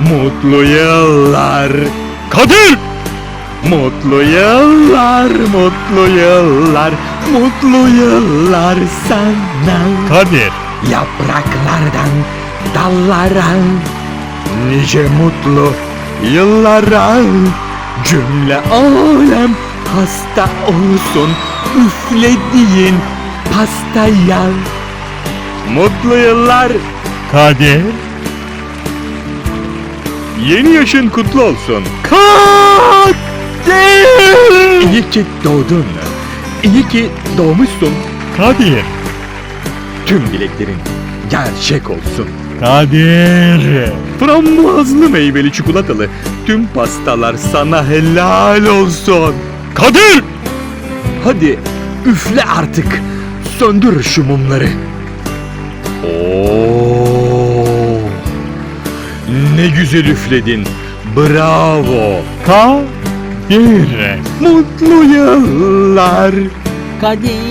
Mutlu yıllar. Kadir! Mutlu yıllar, mutlu yıllar, mutlu yıllar sana. Kadir. Yapraklardan dallara Nice mutlu yıllara Cümle alem hasta olsun Üflediğin pastaya Mutlu yıllar Kadir. Yeni yaşın kutlu olsun Kadir. İyi ki doğdun İyi ki doğmuşsun Kadir. Tüm dileklerin gerçek olsun Kadir. Frambuazlı meyveli çikolatalı tüm pastalar sana helal olsun. Kadir. Hadi üfle artık. Söndür şu mumları. Oo! Ne güzel üfledin. Bravo. Kadir. Mutlu yıllar. Kadir